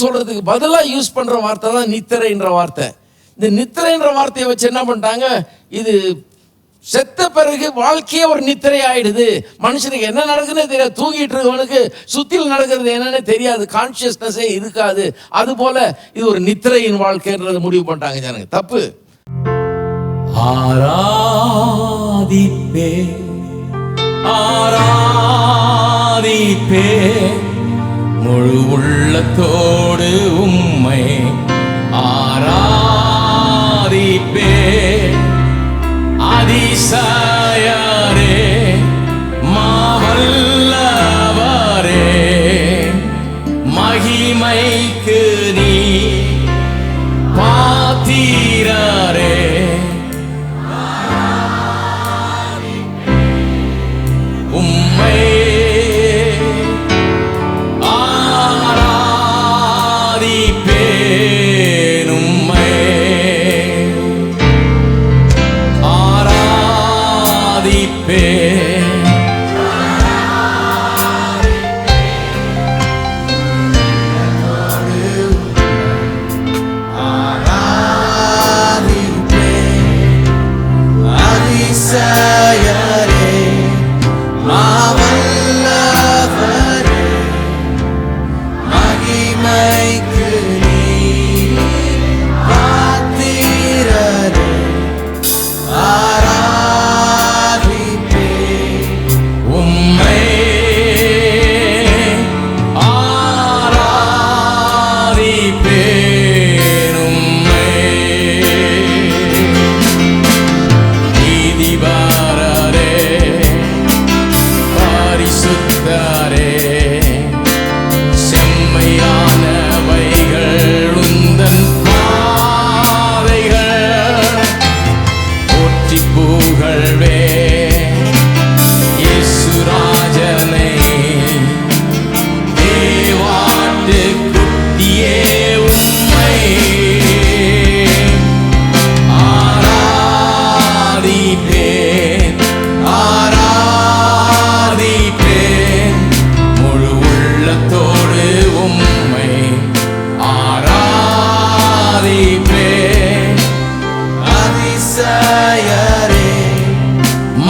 போனவரும் சொல்றதுக்கு பதிலாக யூஸ் பண்ற வார்த்தை தான் நித்திரைன்ற வார்த்தை. இந்த நித்திரைன்ற வார்த்தையை வச்சு என்ன பண்ணிட்டாங்க? இது செத்த பிறகு வாழ்க்கையே ஒரு நித்திரை ஆயிடுது. மனுஷனுக்கு என்ன நடக்குதுன்னு தெரியாது. தூங்கிட்டு இருக்கவனுக்கு சுத்தியில் நடக்கிறது என்னன்னு தெரியாது. கான்சியஸ்னஸே இருக்காது. அது போல இது ஒரு நித்திரையின் வாழ்க்கைன்றது முடிவு பண்ணிட்டாங்க ஜனங்க. தப்பு. ஆராதிப்பே. ஆராதிப்பே. முழு உள்ளத்தோடு உம்மை ஆராதிப்பே. அதிசயாரே மாவல்லவரே மகிமைக்கு நீ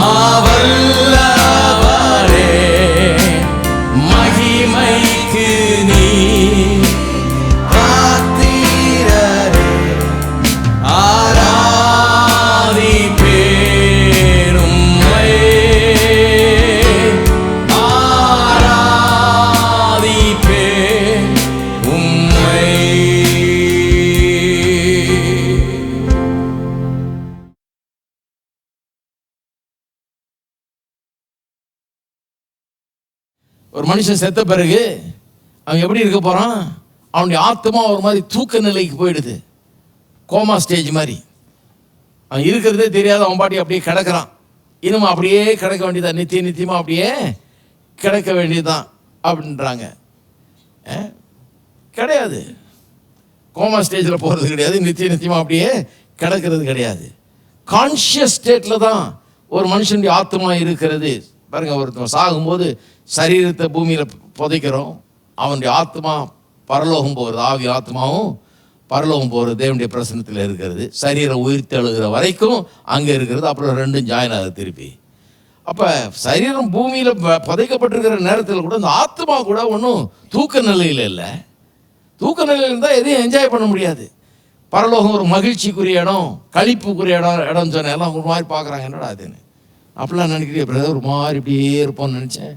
மாவல்லவரே மனுஷன் செத்த பிறகு அவன் எப்படி இருக்க போகிறான் அவனுடைய ஆத்மா ஒரு மாதிரி தூக்க நிலைக்கு போயிடுது. கோமா ஸ்டேஜ் மாதிரி. அவன் இருக்கிறதே தெரியாத அவன் பாட்டி அப்படியே கிடக்குறான். இன்னும் அப்படியே கிடக்க வேண்டியதா? நித்திய நித்தியமாக அப்படியே கிடக்க வேண்டியதுதான் அப்படின்றாங்க. கிடையாது. கோமா ஸ்டேஜில் போகிறது கிடையாது. நித்திய நித்தியமாக அப்படியே கிடக்கிறது கிடையாது. கான்ஷியஸ் ஸ்டேட்டில் தான் ஒரு மனுஷனுடைய ஆத்மா இருக்கிறது. பாருங்க ஒருத்தன் சாகும்போது சரீரத்தை பூமியில் புதைக்கிறோம். அவனுடைய ஆத்மா பரலோகம் போகிறது. ஆவி ஆத்மாவும் பரலோகம் போகிறது. தேவனுடைய பிரசனத்தில் இருக்கிறது. சரீரம் உயிர்த்து எழுகிற வரைக்கும் அங்கே இருக்கிறது. அப்புறம் ரெண்டும் ஜாயின் ஆகுது திருப்பி. அப்போ சரீரம் பூமியில் புதைக்கப்பட்டிருக்கிற நேரத்தில் கூட இந்த ஆத்மா கூட ஒன்றும் தூக்க நிலையில் இல்லை. தூக்க நிலையில் இருந்தால் எதையும் என்ஜாய் பண்ண முடியாது. பரலோகம் ஒரு மகிழ்ச்சிக்குரிய இடம் கழிப்புக்குரிய இடம் இடம் சொன்னேன் எல்லாம் ஒரு மாதிரி பார்க்குறாங்க. என்னடா அதுன்னு அப்படிலாம் நினைக்கிறீங்க பிரதர் ஒரு மாதிரி இப்படியே இருப்போம்னு நினச்சேன்.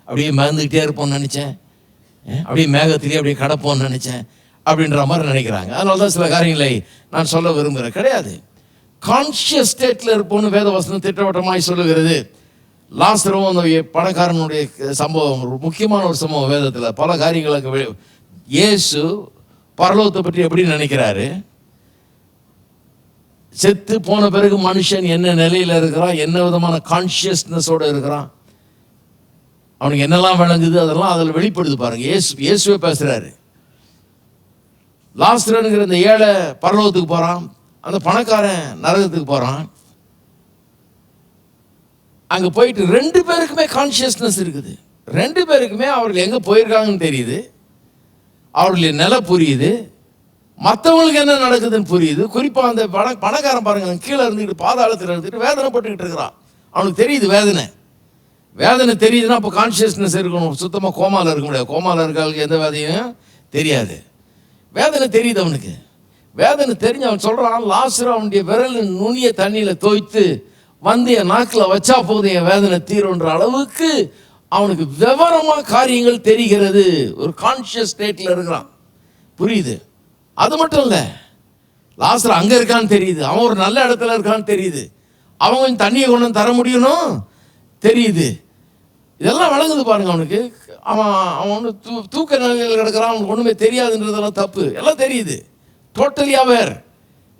அப்படியே மறந்துக்கிட்டே இருப்போம்னு நினச்சேன். அப்படியே மேகத்திலேயே அப்படியே கடப்போன்னு நினச்சேன். அப்படின்ற மாதிரி நினைக்கிறாங்க. அதனால தான் சில காரியங்களை நான் சொல்ல விரும்புகிறேன். கிடையாது. கான்ஷியஸ் ஸ்டேட்டில் இருப்போம்னு வேதவசனம் திட்டவட்டமாய் சொல்லுகிறது. லாஸ்தரவும் அந்த பணக்காரனுடைய சம்பவம் ஒரு முக்கியமான ஒரு சம்பவம் வேதத்தில். பல காரியங்களுக்கு இயேசு பரலோகத்தை பற்றி எப்படி நினைக்கிறாரு? செத்து போன பிறகு மனுஷன் என்ன நிலையில் இருக்கிறான்? என்ன விதமான கான்ஷியஸ்னஸோட இருக்கிறான்? அவனுக்கு என்னெல்லாம் விளங்குது அதெல்லாம் அதில் வெளிப்படுது பாருங்க. இயேசு இயேசுவே பேசுகிறாரு லாஸ்டர்னுங்கிற இந்த ஏழை பரலோகத்துக்கு போகிறான் அந்த பணக்காரன் நரகத்துக்கு போகிறான் அங்கே போயிட்டு ரெண்டு பேருக்குமே கான்ஷியஸ்னஸ் இருக்குது. ரெண்டு பேருக்குமே அவர்கள் எங்கே போயிருக்காங்கன்னு தெரியுது. அவருடைய நிலை புரியுது. மற்றவங்களுக்கு என்ன நடக்குதுன்னு புரியுது. குறிப்பாக அந்த பண பணக்காரன் பாருங்க கீழே இருந்துக்கிட்டு பாதாளத்தில் வேதனை வேதனைப்பட்டுக்கிட்டு இருக்கிறான். அவனுக்கு தெரியுது வேதனை. வேதனை தெரியுதுன்னா அப்போ கான்ஷியஸ்னஸ் இருக்கணும். சுத்தமாக கோமாவில் இருக்க முடியாது. கோமாவில் இருக்கிறவங்களுக்கு எந்த வேதையும் தெரியாது. வேதனை தெரியுது அவனுக்கு. வேதனை தெரிஞ்சு அவன் சொல்கிறான் லாஸ்டர் அவனுடைய விரல் நுனிய தண்ணியில் தோய்த்து வந்து என் நாக்கில் வச்சா போதும் என் வேதனை தீருன்ற அளவுக்கு அவனுக்கு விவரமாக காரியங்கள் தெரிகிறது. ஒரு கான்ஷியஸ் ஸ்டேட்டில் இருக்கிறான். புரியுது? அது மட்டும் இல்லை. லாஸ்டர் அங்கே இருக்கான்னு தெரியுது. அவன் ஒரு நல்ல இடத்துல இருக்கான்னு தெரியுது. அவன் கொஞ்சம் தண்ணியை கொண்டு வந்து தர முடியணும் தெரியுது. இதெல்லாம் வழங்குது பாருங்க அவனுக்கு. அவன் அவன் வந்து தூ தூக்க நிலையில் கிடக்கிறான் அவனுக்கு ஒன்றுமே தெரியாதுன்றதெல்லாம் தப்பு. எல்லாம் தெரியுது. டோட்டலி அவேர்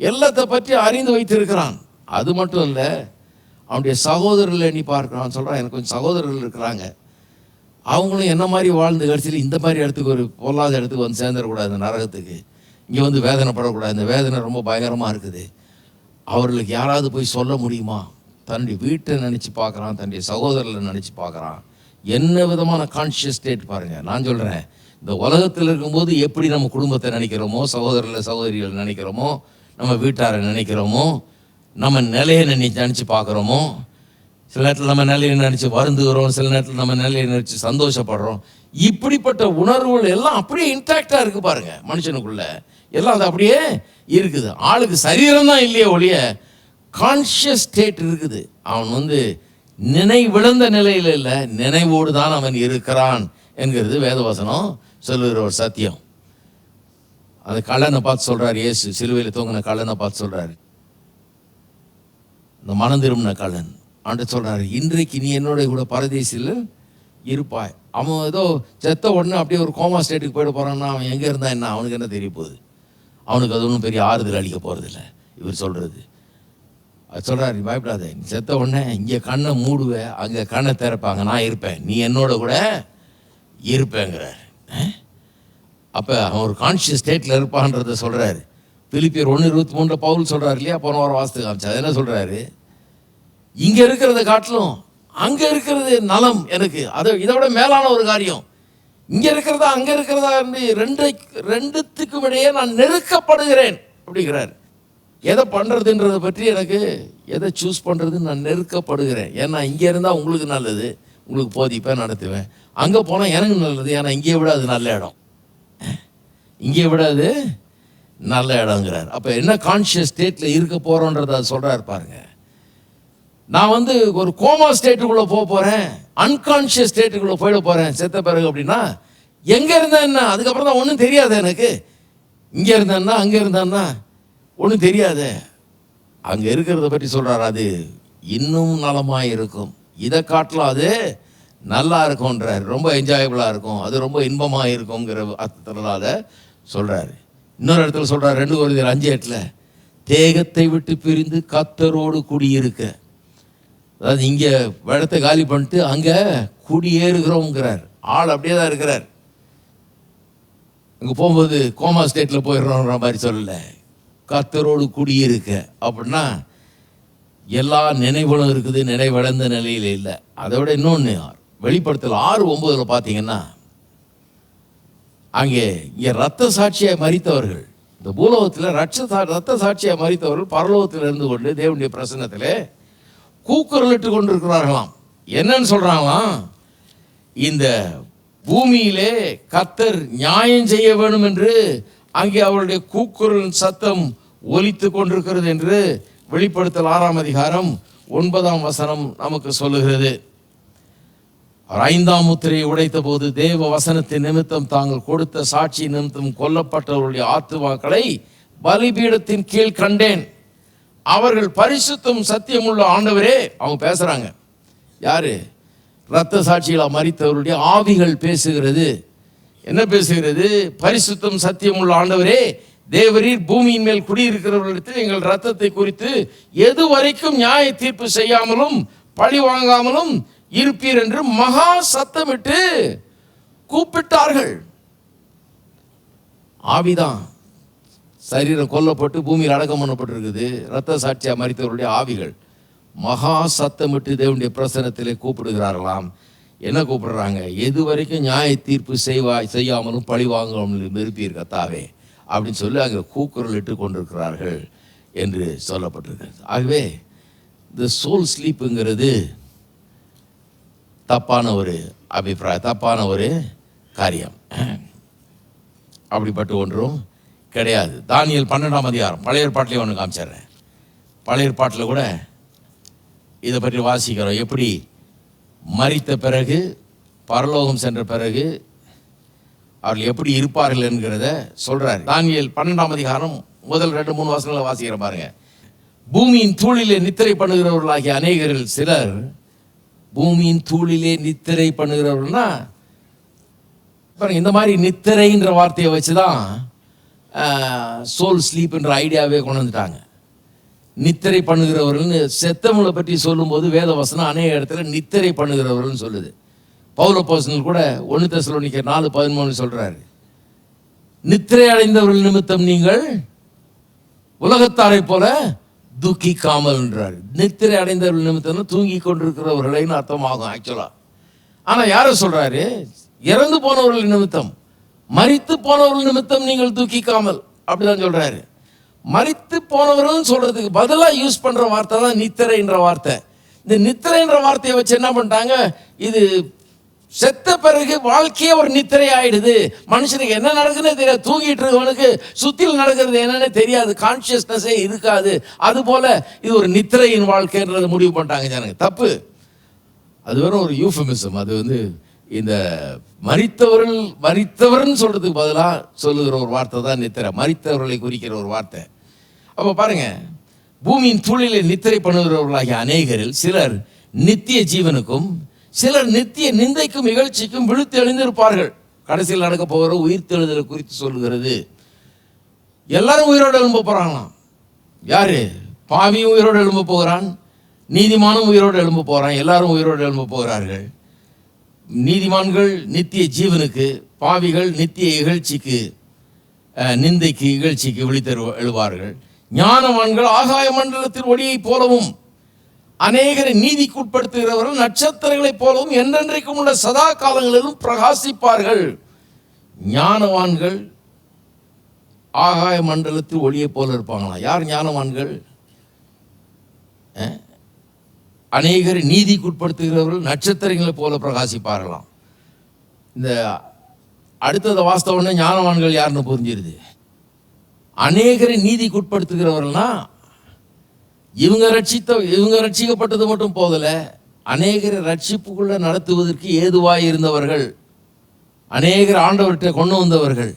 எல்லாத்தை பற்றி அறிந்து வைத்திருக்கிறான். அது மட்டும் இல்லை அவனுடைய சகோதரர்கள் எண்ணி பார்க்கிறான். சொல்கிறான் எனக்கு கொஞ்சம் சகோதரர்கள் இருக்கிறாங்க. அவங்களும் என்ன மாதிரி வாழ்ந்து கடைசியில் இந்த மாதிரி இடத்துக்கு ஒரு பொல்லாத இடத்துக்கு வந்து சேர்ந்துடக்கூடாது இந்த நரகத்துக்கு. இங்கே வந்து வேதனைப்படக்கூடாது. இந்த வேதனை ரொம்ப பயங்கரமாக இருக்குது. அவர்களுக்கு யாராவது போய் சொல்ல முடியுமா? தன்னுடைய வீட்டை நினச்சி பார்க்குறான் தன்னுடைய சகோதரர்களை நினச்சி பார்க்குறான். என்ன விதமான கான்ஷியஸ் ஸ்டேட் பாருங்கள் நான் சொல்கிறேன் இந்த உலகத்தில் இருக்கும்போது எப்படி நம்ம குடும்பத்தை நினைக்கிறோமோ சகோதரர்களை சகோதரிகளை நினைக்கிறோமோ நம்ம வீட்டாரை நினைக்கிறோமோ நம்ம நிலையை நினை நினச்சி பார்க்குறோமோ சில நேரத்தில் நம்ம நிலையை நினச்சி வருந்துகிறோம் சில நேரத்தில் நம்ம நிலையை நினச்சி சந்தோஷப்படுறோம். இப்படிப்பட்ட உணர்வுகள் எல்லாம் அப்படியே இன்டாக்டாக இருக்குது பாருங்கள் மனுஷனுக்குள்ளே. எல்லாம் அது அப்படியே இருக்குது. ஆளுக்கு சரீரம் தான் இல்லையே ஒழிய கான்ஷியஸ் ஸ்டேட் இருக்குது. அவன் வந்து நினைவிழந்த நிலையில் இல்லை நினைவோடு தான் அவன் இருக்கிறான் என்கிறது வேதவசனம் சொல்லுகிற ஒரு சத்தியம். அது கள்ளனை பார்த்து சொல்கிறார் இயேசு சிலுவையில் தூங்கின கள்ளனை பார்த்து சொல்கிறார் இந்த மனம் திரும்பின கள்ளன். ஆண்டு சொல்கிறார் இன்றைக்கு நீ என்னோட கூட பரதேசியில் இருப்பாய். அவன் ஏதோ செத்த உடனே அப்படியே ஒரு கோமா ஸ்டேட்டுக்கு போயிட போகிறான்னா அவன் எங்கே இருந்தா என்ன? அவனுக்கு என்ன தெரிய போகுது? அவனுக்கு அது ஒன்றும் பெரிய ஆறுதல் அளிக்க போகிறதில்ல இவர் சொல்கிறது சொல்கிறாரு "நீ பயப்படாத. நீ செத்த உடனே இங்கே கண்ணை மூடுவ அங்கே கண்ணை திறப்பாங்க. நான் இருப்பேன். நீ என்னோட கூட இருப்பேங்கிறார். அப்போ அவன் ஒரு கான்ஷியஸ் ஸ்டேட்டில் இருப்பான்றத சொல்கிறாரு பிலிப்பியர் ஒன்று இருபத்தி மூணில் பவுல் சொல்கிறார் இல்லையா? போன வாரம் வாஸ்து காமிச்சு அது என்ன சொல்கிறாரு இங்கே இருக்கிறத காட்டிலும் அங்கே இருக்கிறது நலம் எனக்கு. அதை இதை விட மேலான ஒரு காரியம். இங்கே இருக்கிறதா அங்கே இருக்கிறதா ரெண்டு ரெண்டுத்துக்கும் இடையே நான் நெருக்கப்படுகிறேன். அப்படிங்கிறார். எதை பண்ணுறதுன்றதை பற்றி எனக்கு எதை சூஸ் பண்ணுறதுன்னு நான் நெருக்கப்படுகிறேன். ஏன்னா இங்கே இருந்தால் உங்களுக்கு நல்லது உங்களுக்கு போதிப்பேன் நடத்துவேன். அங்கே போனால் எனக்கு நல்லது ஏன்னா இங்கே விட அது நல்ல இடம். இங்கே விட அது நல்ல இடங்கிறார் அப்போ என்ன கான்ஷியஸ் ஸ்டேட்டில் இருக்க போகிறோன்றத சொல்கிறார் சொல்கிறாரு பாருங்க. நான் வந்து ஒரு கோமா ஸ்டேட்டுக்குள்ளே போக போகிறேன் அன்கான்ஷியஸ் ஸ்டேட்டுக்குள்ளே போயிட போகிறேன் செத்த பிறகு அப்படின்னா எங்கே இருந்தேன் என்ன அதுக்கப்புறம் தான் ஒன்றும் தெரியாது எனக்கு. இங்கே இருந்தேன்னா அங்கே இருந்தேன்னா ஒன்றும் தெரியாத. அங்கே இருக்கிறத பற்றி சொல்கிறார் அது. இன்னும் நலமாக இருக்கும். இதை காட்டலாம் அது நல்லா இருக்கும்ன்றார். ரொம்ப என்ஜாயபுளாக இருக்கும். அது ரொம்ப இன்பமாக இருக்குங்கிற அர்த்தத்தில் அதை சொல்கிறாரு இன்னொரு இடத்துல சொல்கிறார் ரெண்டு ஒரு அஞ்சு எட்டில் தேகத்தை விட்டு பிரிந்து கத்தரோடு குடியிருக்க. அதாவது இங்கே இடத்தை காலி பண்ணிட்டு அங்கே குடியேறுகிறோங்கிறார் ஆள் அப்படியே தான் இருக்கிறார். அங்கே போகும்போது கோமா ஸ்டேட்டில் போயிடுறோன்ற மாதிரி சொல்லலை. கத்தரோடு குடியிருக்க. அப்படின்னா எல்லா நினைவுகளும் இருக்குது நினைவடைந்த நிலையில் இல்லை. அதை விட இன்னொன்று வெளிப்படுத்தல் ஆறு ஒம்பதில் பார்த்தீங்கன்னா அங்கே இங்கே ரத்த சாட்சியாக மறித்தவர்கள் இந்த பூலோகத்தில் ரட்ச சா ரத்த சாட்சியாக மறித்தவர்கள் பரலோகத்தில் இருந்து கொண்டு தேவனுடைய பிரசன்னத்தில் கூக்குரலிட்டு கொண்டிருக்கிறார்களாம். என்னன்னு சொல்கிறாங்களாம் இந்த பூமியிலே கத்தர் நியாயம் செய்ய வேணும் என்று அங்கே அவருடைய கூக்குரலின் சத்தம் ஒலித்து கொண்டிருக்கிறது என்று வெளிப்படுத்தல் ஆறாம் அதிகாரம் ஒன்பதாம் வசனம் நமக்கு சொல்லுகிறது. அவர் ஐந்தாம் முத்திரையை உடைத்த போது தேவ வசனத்தின் நிமித்தம் தாங்கள் கொடுத்த சாட்சி நிமித்தம் கொல்லப்பட்டவருடைய ஆத்துமாக்களை பலிபீடத்தின் கீழ் கண்டேன். அவர்கள் பரிசுத்தம் சத்தியமுள்ள ஆண்டவரே அவங்க பேசுகிறாங்க யாரு? ரத்த சாட்சிகளாக மறித்தவருடைய ஆவிகள் பேசுகிறது. என்ன பேசுகிறது பரிசுத்தம் சத்தியம் உள்ள ஆண்டவரே தேவரீர் பூமியின் மேல் குடியிருக்கிறவர்களிடத்தில் எங்கள் ரத்தத்தை குறித்து எது வரைக்கும் நியாய தீர்ப்பு செய்யாமலும் பழி வாங்காமலும் இருப்பீர் என்று மகா சத்தமிட்டு கூப்பிட்டார்கள். ஆவிதான். சரீரம் கொல்லப்பட்டு பூமியில் அடக்கம் பண்ணப்பட்டிருக்குது. ரத்த சாட்சியாக மறித்தவருடைய ஆவிகள் மகா சத்தமிட்டு தேவனுடைய பிரசனத்திலே கூப்பிடுகிறார்களாம். என்ன கூப்பிடுறாங்க? எது வரைக்கும் நியாய தீர்ப்பு செய்வாய் செய்யாமலும் பழி வாங்காமலும் இருப்பீர் கத்தாவே அப்படின்னு சொல்லி அங்கே கூக்குரல் இட்டு கொண்டிருக்கிறார்கள் என்று சொல்லப்பட்டிருக்கிறது ஆகவே இந்த சோல் ஸ்லீப்புங்கிறது தப்பான ஒரு அபிப்பிராயம் தப்பான ஒரு காரியம். அப்படிப்பட்ட ஒன்றும் கிடையாது. தானியல் பன்னெண்டாம் அதிகாரம் பழைய ஏற்பாட்டிலே ஒன்று காமிச்சிடுறேன் பழைய ஏற்பாட்டில் கூட இதை பற்றி வாசிக்கிறோம். எப்படி மறித்த பிறகு பரலோகம் சென்ற பிறகு அவர்கள் எப்படி இருப்பார்கள் என்கிறத சொல்கிறார் தானியல் பன்னெண்டாம் அதிகாரம் முதல் ரெண்டு மூணு வசனங்களை வாசிக்கிற பாருங்க. பூமியின் தூளிலே நித்திரை பண்ணுகிறவர்களாகிய அநேகரில் சிலர் பூமியின் தூளிலே நித்திரை பண்ணுகிறவர்கள்னா பாருங்க இந்த மாதிரி நித்திரைன்ற வார்த்தையை வச்சு தான் சோல் ஸ்லீப்ன்ற ஐடியாவே கொண்டு வந்துட்டாங்க. நித்திரை பண்ணுகிறவர்கள்னு செத்தவங்களை பற்றி சொல்லும்போது வேத வசனம் அநேக இடத்துல நித்திரை பண்ணுகிறவர்கள்னு சொல்லுது. பௌல போசனல் கூட ஒன்று தசலோனிக்க நாலு பதிமூணு சொல்கிறாரு நித்திரை அடைந்தவர்கள் நிமித்தம் நீங்கள் உலகத்தாரை போல தூக்கிக்காமல் என்றார் நித்திரை அடைந்தவர்கள் நிமித்தம் தூங்கி கொண்டிருக்கிறவர்களைன்னு அர்த்தமாகும் ஆக்சுவலாக ஆனால் யாரை சொல்கிறாரு இறந்து போனவர்கள் நிமித்தம் மறித்து போனவர்கள் நிமித்தம் நீங்கள் தூக்கிக்காமல் அப்படிதான் சொல்கிறாரு மறித்து போனவர்கள் சொல்றதுக்கு பதிலாக யூஸ் பண்ற வார்த்தை தான் நித்திரைன்ற வார்த்தை. இந்த நித்திரைன்ற வார்த்தையை வச்சு என்ன பண்ணிட்டாங்க? இது செத்த பிறகு வாழ்க்கையே ஒரு நித்திரை ஆயிடுது. மனுஷனுக்கு என்ன நடக்குதுன்னு தெரியாது. தூங்கிட்டு இருக்கவனுக்கு சுத்தியில் நடக்கிறது என்னன்னு தெரியாது. கான்சியஸ்னஸே இருக்காது. அது போல இது ஒரு நித்திரையின் வாழ்க்கைன்றது முடிவு பண்ணிட்டாங்க ஜனங்க. தப்பு. அது வெறும் ஒரு யூஃபமிசம் அது வந்து இந்த மறித்தவர்கள் மறித்தவர்னு சொல்றதுக்கு பதிலாக சொல்லுகிற ஒரு வார்த்தை தான் நித்திரை. மறித்தவர்களை குறிக்கிற ஒரு வார்த்தை. அப்போ பாருங்க. பூமியின் தூளிலே நித்திரை பண்ணுகிறவர்களாகிய அநேகரில் சிலர் நித்திய ஜீவனுக்கும் சிலர் நித்திய நிந்தைக்கும் இகழ்ச்சிக்கும் விழுத்து எழுந்திருப்பார்கள். கடைசியில் நடக்க போகிற உயிர்த்தெழுதலை குறித்து சொல்கிறது எல்லாரும் உயிரோடு எழும்ப போகிறாங்களாம் யாரு? பாவியும் உயிரோடு எழும்ப போகிறான் நீதிமானும் உயிரோடு எழும்ப போகிறான் எல்லாரும் உயிரோடு எழும்ப போகிறார்கள். நீதிமான்கள் நித்திய ஜீவனுக்கு பாவிகள் நித்திய இகழ்ச்சிக்கு நிந்தைக்கு இகழ்ச்சிக்கு விழித்தெழு எழுவார்கள். ஞானவான்கள் ஆகாய மண்டலத்தின் ஒளியைப் போலவும் அநேகரை நீதிக்கு உட்படுத்துகிறவர்கள் நட்சத்திரங்களைப் போலவும் என்றென்றைக்கும் உள்ள சதா காலங்களிலும் பிரகாசிப்பார்கள். ஞானவான்கள் ஆகாய மண்டலத்தில் ஒளியைப் போல இருப்பாங்களாம் யார் ஞானவான்கள்? அநேகரை நீதிக்கு உட்படுத்துகிறவர்கள் நட்சத்திரங்களைப் போல பிரகாசிப்பார்களாம். இந்த அடுத்ததை வாஸ்தவனே ஞானவான்கள் யாருன்னு புரிஞ்சிருது? அநேகரை நீதிக்கு உட்படுத்துகிறவர்கள்னா இவங்க ரட்சித்த இவங்க ரட்சிக்கப்பட்டது மட்டும் போதல அநேகரை ரட்சிப்புக்குள்ளே நடத்துவதற்கு ஏதுவாக இருந்தவர்கள் அநேகர் ஆண்டவர்கிட்ட கொண்டு வந்தவர்கள்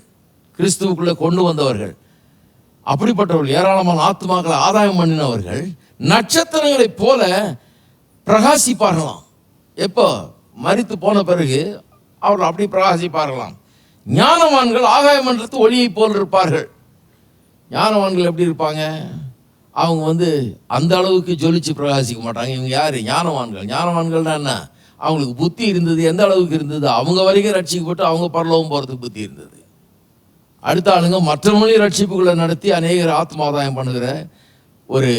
கிறிஸ்துவுக்குள்ளே கொண்டு வந்தவர்கள் அப்படிப்பட்டவர்கள் ஏராளமான ஆத்மாக்களை ஆதாயம் பண்ணினவர்கள் நட்சத்திரங்களைப் போல பிரகாசிப்பார்களாம். எப்போ? மறித்து போன பிறகு அவர்கள் அப்படி பிரகாசிப்பார்களாம். ஞானவான்கள் ஆகாய மண்டலத்து ஒளியைப் போல் இருப்பார்கள். ஞானவான்கள் எப்படி இருப்பாங்க? அவங்க வந்து அந்த அளவுக்கு ஜொலிச்சு பிரகாசிக்க மாட்டாங்க. இவங்க யார்? ஞானவான்கள். ஞானவான்கள்னா என்ன? அவங்களுக்கு புத்தி இருந்தது எந்த அளவுக்கு இருந்தது? அவங்க வரைக்கும் ரட்சிக்கப்பட்டு அவங்க பரலோகம் போகிறதுக்கு புத்தி இருந்தது. அடுத்த ஆளுங்க மற்றவங்களையும் ரட்சிப்புகளை நடத்தி அநேகர் ஆத்மாதாயம் பண்ணுகிற ஒரு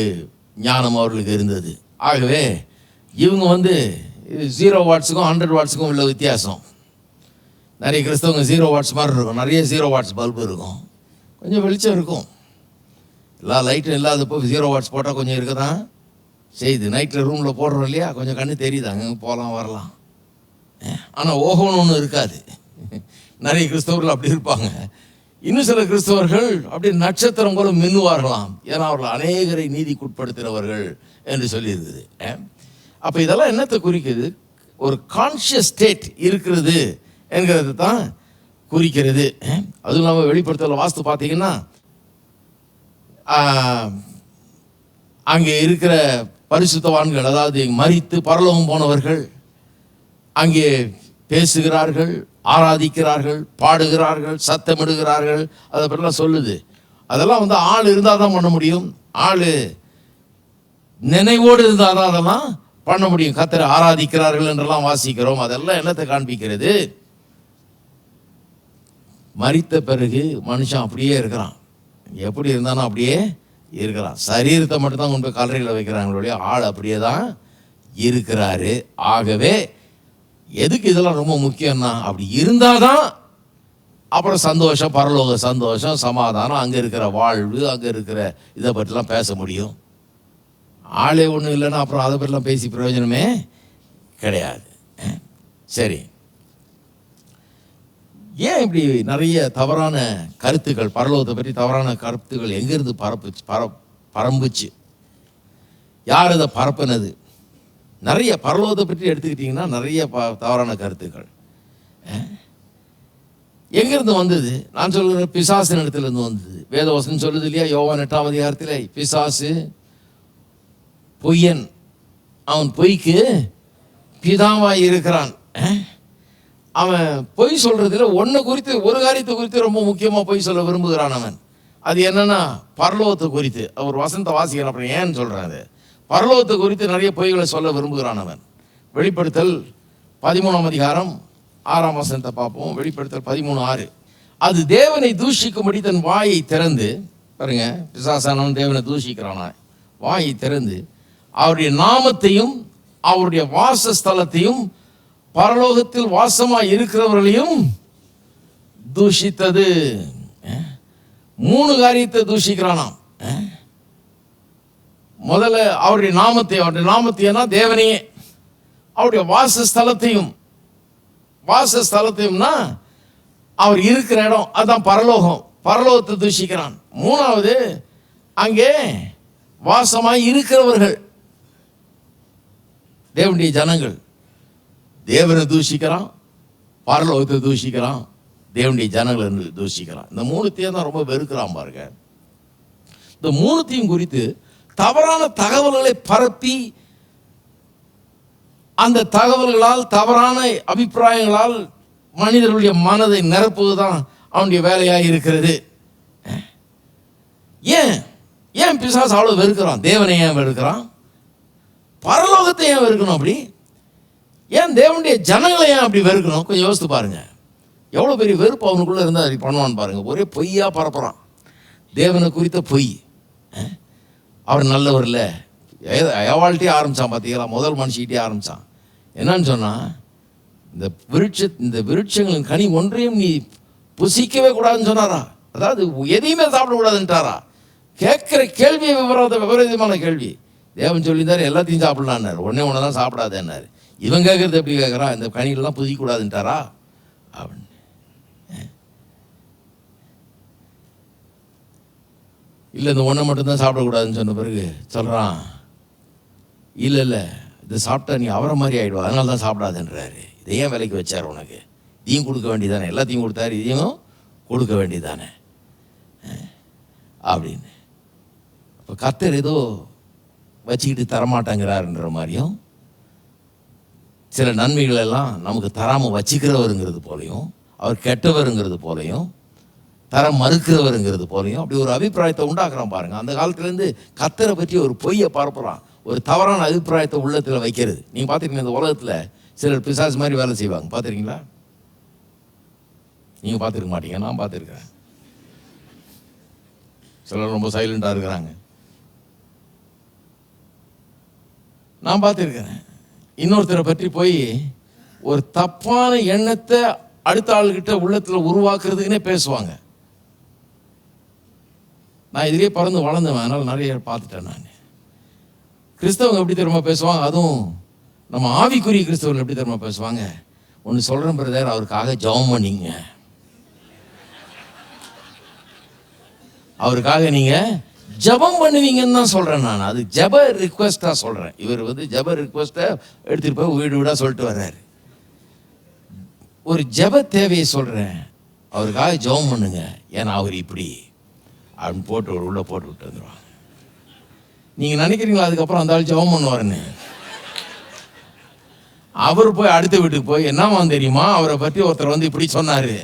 ஞானம் அவர்களுக்கு இருந்தது. ஆகவே இவங்க வந்து ஜீரோ வாட்ஸுக்கும் ஹண்ட்ரட் வாட்ஸுக்கும் உள்ள வித்தியாசம். நிறைய கிறிஸ்தவங்க ஜீரோ வாட்ஸ் மாதிரி இருக்கும். நிறைய ஜீரோ வாட்ஸ் பல்பு இருக்கும். கொஞ்சம் வெளிச்சம் இருக்கும். எல்லா லைட்டும் இல்லாதப்போ ஜீரோ வாட்ஸ் போட்டால் கொஞ்சம் இருக்க தான் செய்யுது நைட்டில் ரூமில் போடுறோம் இல்லையா? கொஞ்சம் கண்ணு தெரியுது? அங்கே போகலாம் வரலாம். ஆனால் ஓஹோன்னு ஒன்று இருக்காது. நிறைய கிறிஸ்தவர்கள் அப்படி இருப்பாங்க. இன்னும் சில கிறிஸ்தவர்கள் அப்படி நட்சத்திரம் போல மின்னுவார்களாம். ஏன்னா அவர்கள் அநேகரை நீதிக்குட்படுத்துகிறவர்கள் என்று சொல்லியிருந்தது. அப்போ இதெல்லாம் என்னத்தை குறிக்குது? ஒரு கான்ஷியஸ் ஸ்டேட் இருக்கிறது என்கிறது தான் குறிக்கிறது. அதுவும் இல்லாமல் வெளிப்படுத்தல வாஸ்து பார்த்தீங்கன்னா அங்கே இருக்கிற பரிசுத்தவான்கள் அதாவது மறித்து பரலோகம் போனவர்கள் அங்கே பேசுகிறார்கள் ஆராதிக்கிறார்கள் பாடுகிறார்கள் சத்தமிடுகிறார்கள். அதை பற்றிலாம் சொல்லுது. அதெல்லாம் வந்து ஆள் இருந்தால் தான் பண்ண முடியும். ஆள் நினைவோடு இருந்தால் தான் அதெல்லாம் பண்ண முடியும். கத்தரை ஆராதிக்கிறார்கள் என்றெல்லாம் வாசிக்கிறோம். அதெல்லாம் என்னத்தை காண்பிக்கிறது? மறித்த பிறகு மனுஷன் அப்படியே இருக்கிறான். எப்படி இருந்தானோ அப்படியே இருக்கிறான் சரீரத்தை மட்டும்தான் கொண்டு போய் கல்லறையில் வைக்கிறாங்களுடைய ஆள் அப்படியே தான் இருக்கிறாரு. ஆகவே எதுக்கு இதெல்லாம் ரொம்ப முக்கியம்னா அப்படி இருந்தால் தான் அப்புறம் சந்தோஷம் பரலோக சந்தோஷம் சமாதானம் அங்கே இருக்கிற வாழ்வு அங்கே இருக்கிற இதை பற்றிலாம் பேச முடியும். ஆளே ஒன்றும் இல்லைன்னா அப்புறம் அதை பற்றிலாம் பேசி பிரயோஜனமே கிடையாது. சரி. ஏன் இப்படி நிறைய தவறான கருத்துக்கள் பரலோகத்தை பற்றி தவறான கருத்துக்கள் எங்கேருந்து பரப்புச்சு பர பரம்புச்சு? யார் அதை பரப்புனது? நிறைய பரலோகத்தை பற்றி எடுத்துக்கிட்டிங்கன்னா நிறைய ப தவறான கருத்துக்கள். எங்கேருந்து வந்தது? நான் சொல்கிற பிசாசு இடத்துலேருந்து வந்தது. வேதவசன் சொல்லுது இல்லையா? யோவான் எட்டாம் அதிகாரத்தில் பிசாசு பொய்யன். அவன் பொய்க்கு பிதாவாக இருக்கிறான் அவன் பொய் சொல்றதுல ஒன்று குறித்து ஒரு காரியத்தை குறித்து ரொம்ப முக்கியமாக பொய் சொல்ல விரும்புகிறான் அவன். அது என்னன்னா பரலோகத்தை குறித்து. அவர் வசந்த வாசிக்கிறான் அப்புறம் ஏன்னு சொல்கிறாரு பரலோகத்தை குறித்து நிறைய பொய்களை சொல்ல விரும்புகிறான் அவன். வெளிப்படுத்தல் பதிமூணாம் அதிகாரம் ஆறாம் வசனத்தை பார்ப்போம். வெளிப்படுத்தல் பதிமூணு ஆறு. அது தேவனை தூஷிக்கும்படி தன் வாயை திறந்து பாருங்க பிசாசானவன் தேவனை தூஷிக்கிறானா வாயை திறந்து அவருடைய நாமத்தையும் அவருடைய வாசஸ்தலத்தையும் பரலோகத்தில் வாசமாக இருக்கிறவர்களையும் தூஷித்தது. மூணு காரியத்தை தூஷிக்கிறானாம். முதல்ல அவருடைய நாமத்தை அவருடைய நாமத்தையனா தேவனையே. அவருடைய வாசஸ்தலத்தையும் வாசஸ்தலத்தையும்னா அவர் இருக்கிற இடம் அதுதான் பரலோகம். பரலோகத்தை தூஷிக்கிறான். மூணாவது அங்கே வாசமாக இருக்கிறவர்கள். தேவனுடைய ஜனங்கள். தேவனை தூஷிக்கிறான் பரலோகத்தை தூஷிக்கிறான் தேவனுடைய ஜனங்களை தூஷிக்கிறான். இந்த மூணுத்தையும் தான் ரொம்ப வெறுக்கிறான் பாருங்க. இந்த மூணுத்தையும் குறித்து தவறான தகவல்களை பரப்பி அந்த தகவல்களால் தவறான அபிப்பிராயங்களால் மனிதர்களுடைய மனதை நிரப்புவது தான் அவனுடைய வேலையாக இருக்கிறது. ஏன்? ஏன் பிசாசு அவ்வளோ வெறுக்கிறான்? தேவனை ஏன் வெறுக்கிறான்? பரலோகத்தை ஏன் வெறுக்கணும் அப்படி? ஏன் தேவனுடைய ஜனங்களை ஏன் அப்படி வெறுக்கணும்? கொஞ்சம் யோசித்து பாருங்கள் எவ்வளோ பெரிய வெறுப்பு அவனுக்குள்ளே இருந்தால் அப்படி பண்ணுவான்னு பாருங்க. ஒரே பொய்யாக பரப்புகிறான் தேவனை குறித்த பொய். அவர் நல்லவர் இல்லை. எவாழ்கிட்டே ஆரம்பித்தான் பார்த்தீங்களா முதல் மனுஷிகிட்டே ஆரம்பித்தான் என்னன்னு சொன்னால் இந்த விருட்ச இந்த விருட்சங்களின் கனி ஒன்றையும் நீ புசிக்கவே கூடாதுன்னு சொன்னாரா? அதாவது எதையுமே சாப்பிடக்கூடாதுன்ட்டாரா கேட்குற கேள்வி விவரத்தை விபரீதமான கேள்வி. தேவன் சொல்லியிருந்தார் எல்லாத்தையும் சாப்பிடலான்னாரு. ஒன்றே ஒன்று தான் சாப்பிடாதேன்னாரு. இவன் கேட்குறது எப்படி கேட்குறான் இந்த கணிகள்லாம் புதிக்கக்கூடாதுன்ட்டாரா அப்படின்னு இல்லை இந்த ஒன்றை மட்டும்தான் சாப்பிடக்கூடாதுன்னு சொன்ன பிறகு சொல்கிறான் இல்லை இல்லை இதை சாப்பிட்டா நீ அவரை மாதிரி ஆகிடுவா அதனால தான் சாப்பிடாதுன்றாரு. இதை ஏன் விலைக்கு வச்சார் உனக்கு? இதையும் கொடுக்க வேண்டியதானே? எல்லாத்தையும் கொடுத்தாரு இதையும் கொடுக்க வேண்டியதானே? அப்படின்னு. இப்போ கர்த்தர் ஏதோ வச்சுக்கிட்டு தரமாட்டேங்கிறாருன்ற மாதிரியும் சில நன்மைகள் எல்லாம் நமக்கு தராமல் வச்சுக்கிறவருங்கிறது போலையும் அவர் கெட்டவருங்கிறது போலையும் தர மறுக்கிறவருங்கிறது போலையும் அப்படி ஒரு அபிப்பிராயத்தை உண்டாக்குறான் பாருங்கள் அந்த காலத்துலேருந்து கத்தரை பற்றி ஒரு பொய்யை பரப்புகிறான் ஒரு தவறான அபிப்பிராயத்தை உள்ளத்தில் வைக்கிறது. நீங்கள் பார்த்துருக்கீங்க இந்த உலகத்தில் சிலர் பிசாஸ் மாதிரி வேலை செய்வாங்க. பார்த்துருக்கீங்களா? நீங்கள் பார்த்துருக்க மாட்டீங்க. நான் பார்த்துருக்குறேன். சிலர் ரொம்ப சைலண்டாக இருக்கிறாங்க. நான் பார்த்துருக்கிறேன். இன்னொருத்தரை பற்றி போய் ஒரு தப்பான எண்ணத்தை அடுத்த ஆளுகிட்ட உள்ளத்தில் உருவாக்குறதுக்குன்னே பேசுவாங்க. நான் இதுலேயே பறந்து வளர்ந்தவன் அதனால் நிறைய பார்த்துட்டேன் நான். கிறிஸ்தவங்க எப்படி தெரியுமா பேசுவாங்க? அதுவும் நம்ம ஆவிக்குரிய கிறிஸ்தவர்கள் எப்படி தெரியுமா பேசுவாங்க? ஒன்று சொல்கிறேன் பிரதர் அவருக்காக ஜெபம் பண்ணிங்க. அவருக்காக நீங்கள் ஜெபம் பண்ணுவீங்கன்னு தான் சொல்கிறேன் நான். அது ஜப ரிக்வெஸ்ட்டாக சொல்கிறேன் இவர் வந்து ஜப ரிக்வஸ்ட்டை எடுத்துகிட்டு போய் வீடு வீடாக சொல்லிட்டு வர்றாரு. ஒரு ஜெப தேவையை சொல்கிறேன் அவருக்காக ஜெபம் பண்ணுங்க. ஏன்னா அவர் இப்படி அப்படின்னு போட்டு ஒரு உள்ளே போட்டு விட்டு வந்துடுவாங்க நீங்கள் நினைக்கிறீங்களா அதுக்கப்புறம் அந்த ஆள் ஜெபம் பண்ணுவாருன்னு? அவர் போய் அடுத்த வீட்டுக்கு போய் என்னவா தெரியுமா? அவரை பற்றி ஒருத்தர் வந்து இப்படி சொன்னார்.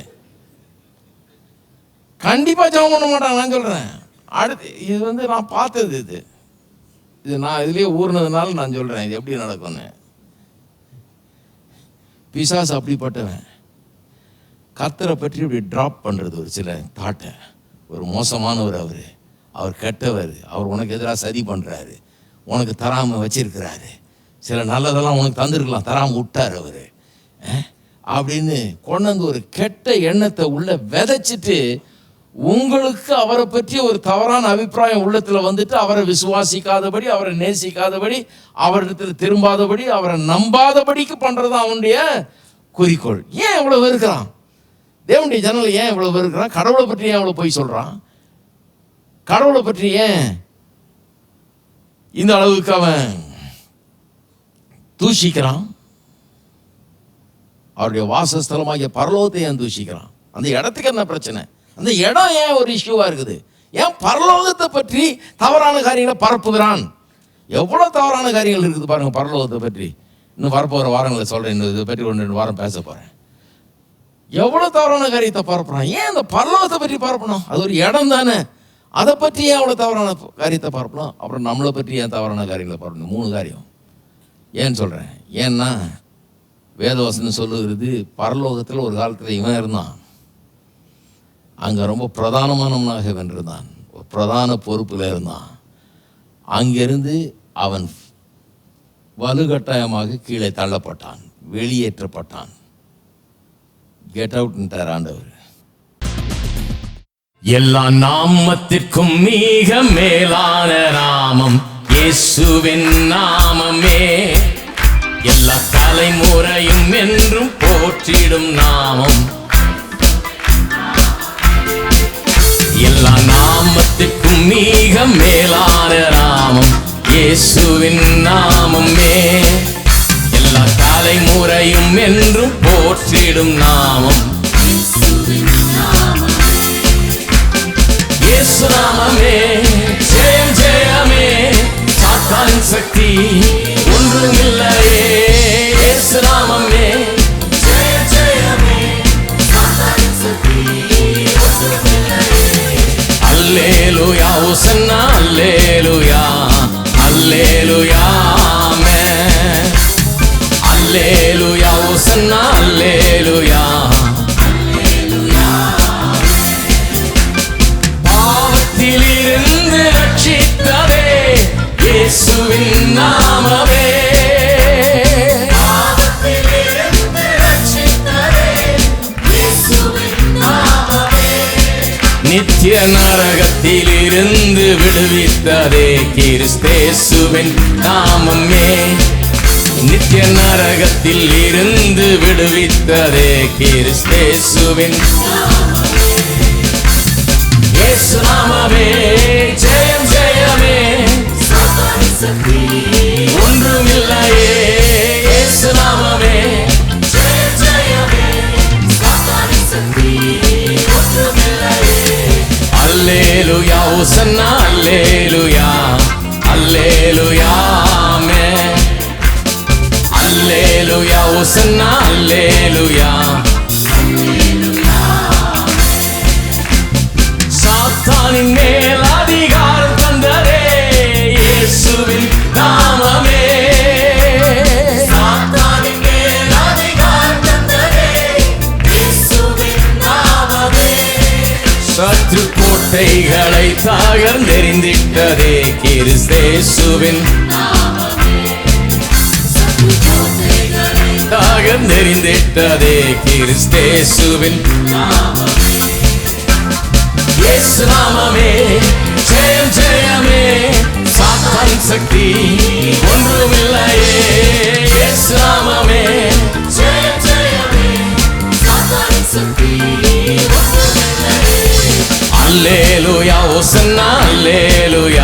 கண்டிப்பாக ஜெபம் பண்ண மாட்டாங்க நான் சொல்கிறேன் அடுத்து இது வந்து நான் பார்த்தது இது. இது நான் இதுலேயே ஊர்னதுனால நான் சொல்கிறேன் இது எப்படி நடக்கும்னு. பிசாஸ் அப்படிப்பட்டவன். கத்தரை பற்றி இப்படி ட்ராப் பண்ணுறது ஒரு சில தாட்டை ஒரு மோசமானவர் அவர். அவர் கெட்டவர். அவர் உனக்கு எதிராக சதி பண்ணுறாரு உனக்கு தராமல் வச்சிருக்கிறாரு. சில நல்லதெல்லாம் உனக்கு தந்திருக்கலாம் தராமல் விட்டார் அவர். அப்படின்னு கொண்டு வந்து ஒரு கெட்ட எண்ணத்தை உள்ளே விதைச்சிட்டு உங்களுக்கு அவரை பற்றி ஒரு தவறான அபிப்பிராயம் உள்ளத்தில் வந்துட்டு அவரை விசுவாசிக்காதபடி அவரை நேசிக்காதபடி அவரிடத்தில் திரும்பாதபடி அவரை நம்பாதபடிக்கு பண்ணுறது அவனுடைய குறிக்கோள். ஏன் இவ்வளோ வெறுக்கிறான்? தேவனுடைய ஜனங்கள் ஏன் இவ்வளோ வெறுக்கிறான்? கடவுளை பற்றி ஏன் இவ்வளோ போய் சொல்கிறான் கடவுளை பற்றி ஏன் இந்த அளவுக்கு அவன் தூஷிக்கிறான்? அவருடைய வாசஸ்தலமாகிய பரலோகத்தை ஏன் தூஷிக்கிறான்? அந்த இடத்துக்கு என்ன பிரச்சனை? அந்த இடம் ஏன் ஒரு இஷ்யூவாக இருக்குது? ஏன் பரலோகத்தை பற்றி தவறான காரியங்களை பரப்புகிறான்? எவ்வளோ தவறான காரியங்கள் இருக்குது பாருங்கள் பரலோகத்தை பற்றி. இன்னும் வரப்போகிற வாரங்களை சொல்கிறேன் இன்னும் இதை பற்றி ஒன்று ரெண்டு வாரம் பேச போகிறேன் எவ்வளோ தவறான காரியத்தை பரப்புறான்? ஏன் அந்த பரலோகத்தை பற்றி பரப்பணும்? அது ஒரு இடம் தானே. அதை பற்றி ஏன் அவ்வளோ தவறான காரியத்தை பரப்பணும்? அப்புறம் நம்மளை பற்றி ஏன் தவறான காரியங்களை பரப்பணும்? மூணு காரியம். ஏன்னு சொல்கிறேன் ஏன்னா வேதவசனம் சொல்லுகிறது பரலோகத்தில் ஒரு காலத்தில் இவன் இருந்தான். அங்கே ரொம்ப பிரதானமானவனாக வென்றிருந்தான் ஒரு பிரதான பொறுப்பில் இருந்தான். அங்கிருந்து அவன் வலுக்கட்டாயமாக கீழே தள்ளப்பட்டான். வெளியேற்றப்பட்டான். கெட் அவுட்ன்ட்டார் ஆண்டவர். எல்லா நாமத்திற்கும் மிக மேலான நாமம் இயேசுவின் நாமமே. எல்லா தலைமுறையும் என்றும் போற்றிடும் நாமம். நாமத்திற்கும் மிக மேலான நாமம். இயேசுவின் நாமமே. எல்லா தலைமுறையும் என்றும் போற்றிடும் நாமம். இயேசு நாமமே. ஜெயம் ஜெயமே. சாத்தான் சக்தி ஒன்றுமில்லையே. இயேசு நாமமே. அல்லேலுயா உசன்னா அல்லேலுயா. அல்லேலுயா அல்லேலுயா உசன்னா அல்லேலுயா. நித்திய நரகத்தில் இருந்து விடுவித்ததே கிறிஸ்தேசுவின் நாமமே. நித்திய நரகத்தில் இருந்து விடுவித்ததே கிறிஸ்தேசுவின் நாமமே. ஜெயம் ஜெயமே. ஒன்றுமில்லையே நாமமே. அல்லேலுயா ஓசன்னா அல்லேலுயா அல்லேலுயா ஆமென் அல்லேலுயா ஓசன்னா அல்லேலுயா ஆசைகளை கோட்டைகளை தகர்ந்தெறிந்திட்டதே கிறிஸ்தேசுவின் தகர்ந்தெறிந்திட்டதே கிறிஸ்தேசுவின் இயேசு நாமமே ஜெயம் ஜெயமே சாத்தான் சக்தி. လို့ရဟောစနာလေလို့ရ